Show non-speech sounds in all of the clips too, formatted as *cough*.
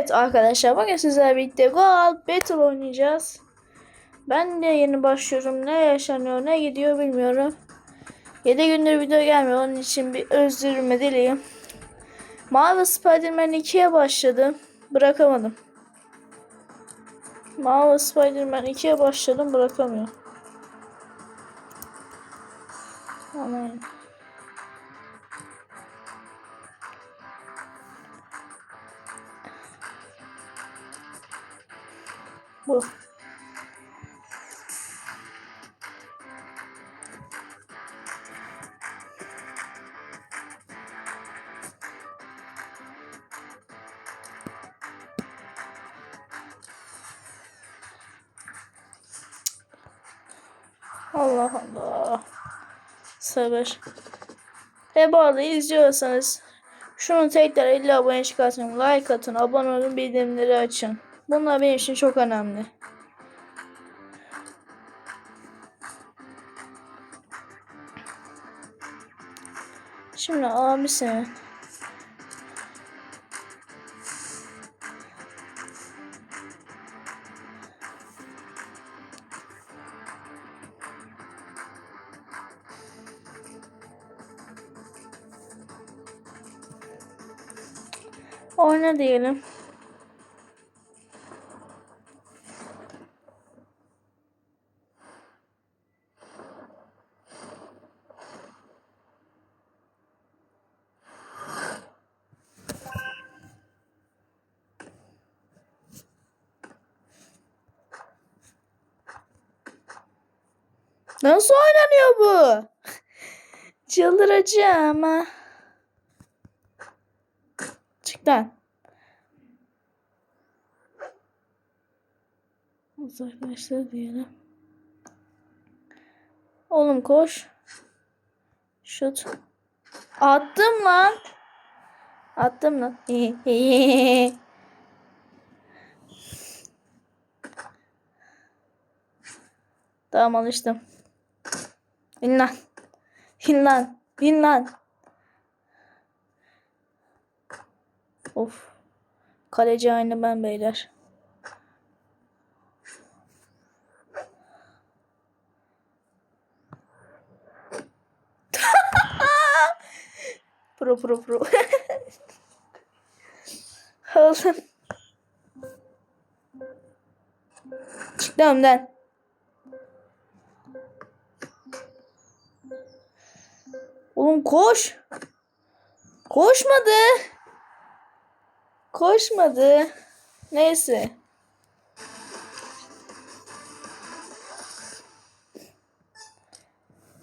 Evet arkadaşlar bugün sizlerle birlikte Goal Battle oynayacağız. Ben de yeni başlıyorum. Ne yaşanıyor ne gidiyor bilmiyorum. 7 gündür video gelmiyor. Onun için bir özürümü dileyim. Marvel Spider-Man 2'ye başladım. Bırakamadım. Marvel Spider-Man 2'ye başladım bırakamıyorum. Aman. Bu. Allah Allah. Sabır. Ve bu arada izliyorsanız şunu tekrar 50 abone çıkartın. Like atın. Abone olun. Bildirimleri açın. Bunlar benim için çok önemli. Şimdi abisi. Oyna diyelim. Nasıl oynanıyor bu? Çıldıracağım ha. Çık lan. Uzaklaştır diyelim. Oğlum koş. Şut. Attım lan. Attım lan. *laughs* tamam alıştım. İn lan. İn lan. İn lan. Of. Kaleci aynı ben beyler. *laughs* pro pro pro. *laughs* Oğlum. Çıktı önden. Oğlum koş. Koşmadı. Koşmadı. Neyse.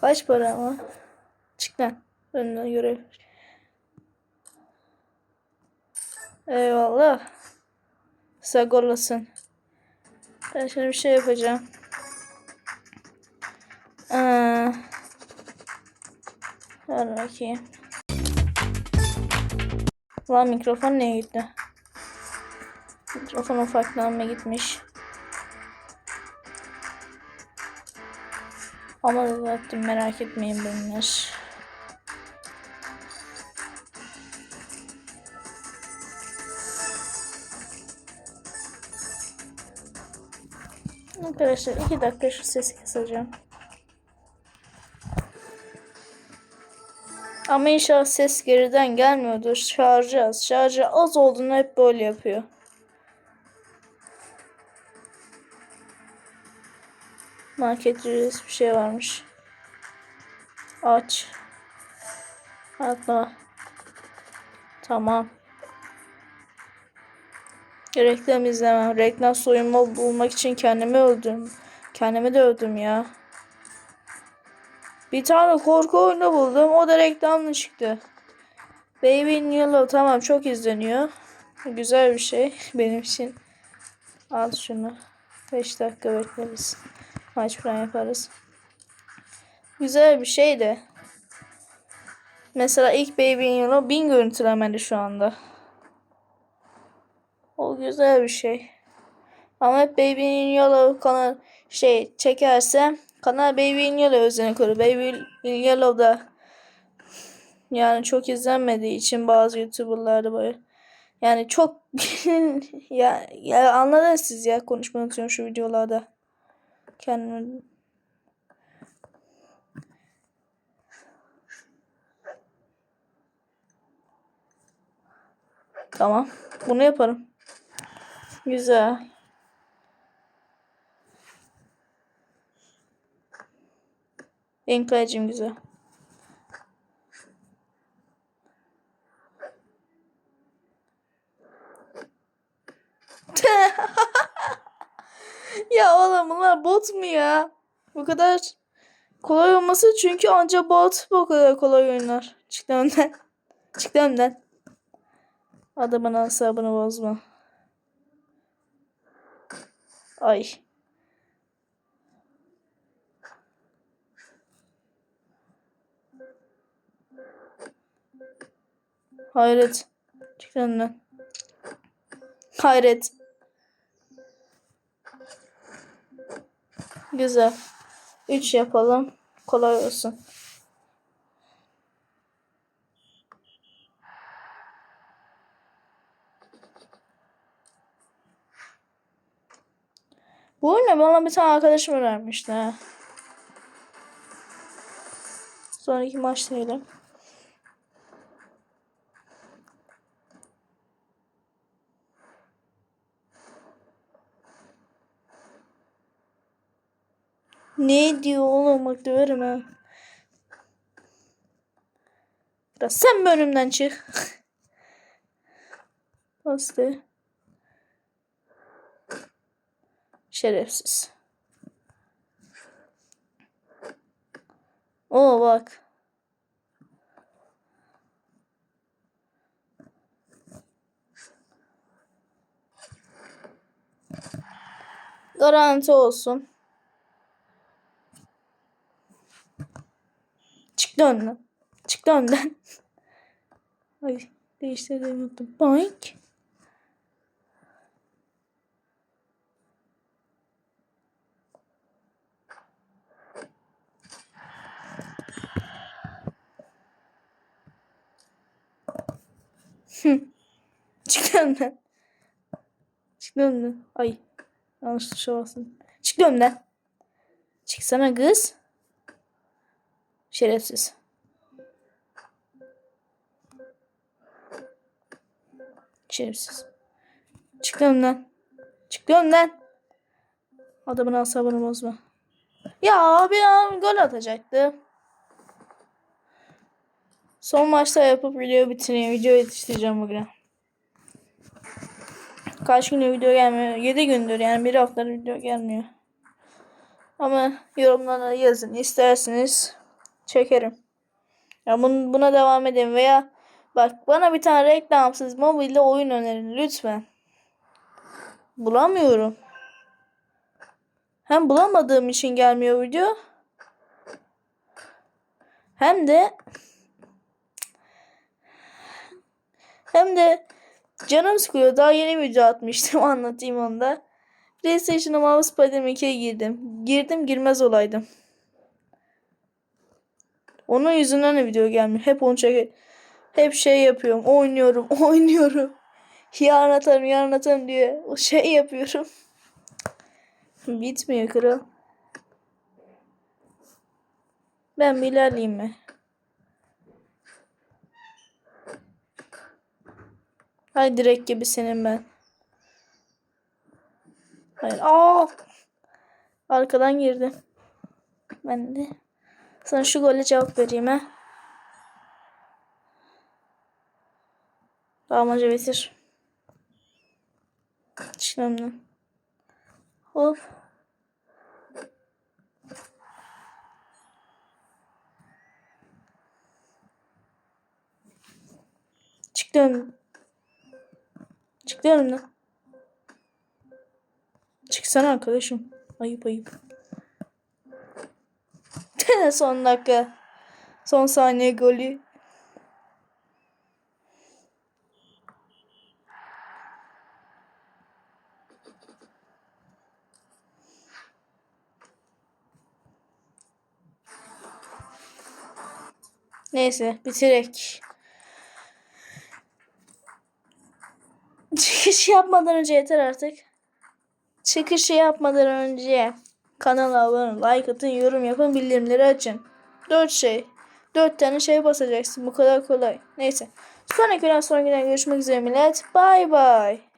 Kaç para ama? Çık lan. Önüne görev. Eyvallah. Sağ olasın. Ben şimdi bir şey yapacağım. Aa. Ver bakayım. Lan mikrofon neye gitti? Mikrofon ufaklanma gitmiş. Ama düzelttim merak etmeyin benimler. Arkadaşlar iki dakika şu sesi kısacağım. Ama inşallah ses geriden gelmiyordur. Şarjı az. Şarjı az olduğunu hep böyle yapıyor. Market ücretsiz bir şey varmış. Aç. Atla. Tamam. Reklam izlemem. Reklam soyunma bulmak için kendimi öldüm. Kendimi de öldüm ya. Bir tane korku oyunu buldum. O da reklamlı çıktı. Baby in Yellow tamam çok izleniyor. Güzel bir şey *laughs* benim için. Al şunu. 5 dakika bekleriz. Maç falan yaparız. Güzel bir şey de. Mesela ilk Baby in Yellow 1000 görüntülemeli şu anda. O güzel bir şey. Ama hep Baby in Yellow kanal şey çekerse kanal Baby in Yellow özene koyuyor. Baby in Yellow'da yani çok izlenmediği için bazı YouTuber'larda böyle Yani çok *laughs* ya, ya anladınız siz ya konuşmayı unutuyorum şu videolarda. Kendimi Tamam. Bunu yaparım. Güzel. Benim güzel. *laughs* ya oğlum bunlar bot mu ya? Bu kadar kolay olması çünkü anca bot bu kadar kolay oynar. Çık önden. *laughs* Çık önden. Adamın asabını bozma. Ay. Hayret. Çık lan önden. Hayret. Güzel. 3 yapalım. Kolay olsun. Bu oyunu bana bir tane arkadaşım önermişti. Sonraki maç diyelim. Ne diyor oğlum bak döverim ha. Biraz sen mi önümden çık? *laughs* Bastı. Şerefsiz. Oo bak. Garanti olsun. *laughs* Çıktı önden. Çıktı önden. Ay değiştirmeyi unuttum. Boink. Çık önümden. Çık önümden. Ay. Yanlış tuşa bastım. Çık önümden. Çıksana kız. Şerefsiz. Şerefsiz. Çık önümden. Çık önümden. Adamın asabını bozma. Ya bir an gol atacaktı. Son maçta yapıp video bitireyim. Video yetiştireceğim bugün. Kaç gündür video gelmiyor? 7 gündür yani bir haftadır video gelmiyor. Ama yorumlara yazın. isterseniz çekerim. Ya bun, buna devam edin veya bak bana bir tane reklamsız mobilde oyun önerin lütfen. Bulamıyorum. Hem bulamadığım için gelmiyor video. Hem de hem de canım sıkıyor. Daha yeni video atmıştım. *laughs* Anlatayım onu da. PlayStation'a Mousepad'im 2'ye girdim. Girdim girmez olaydım. Onun yüzünden de video gelmiyor. Hep onu çek hep şey yapıyorum. Oynuyorum, *laughs* oynuyorum. Yarın atarım, yarın atarım diye o şey yapıyorum. Bitmiyor kral. Ben bir ilerleyeyim mi? Hay direkt gibi senin ben. Hayır. Aa! Arkadan girdi. Ben de sana şu gole cevap vereyim ha. Damaca bitir. Çıkmam Hop. Çıktı önümden. Çıktı önümden. Çıksana arkadaşım. Ayıp ayıp. *laughs* Son dakika. Son saniye golü. Neyse bitirek. çıkış yapmadan önce yeter artık. Çıkışı yapmadan önce kanala abone like atın, yorum yapın, bildirimleri açın. Dört şey. Dört tane şey basacaksın. Bu kadar kolay. Neyse. Sonraki günden sonraki günden görüşmek üzere millet. Bay bay.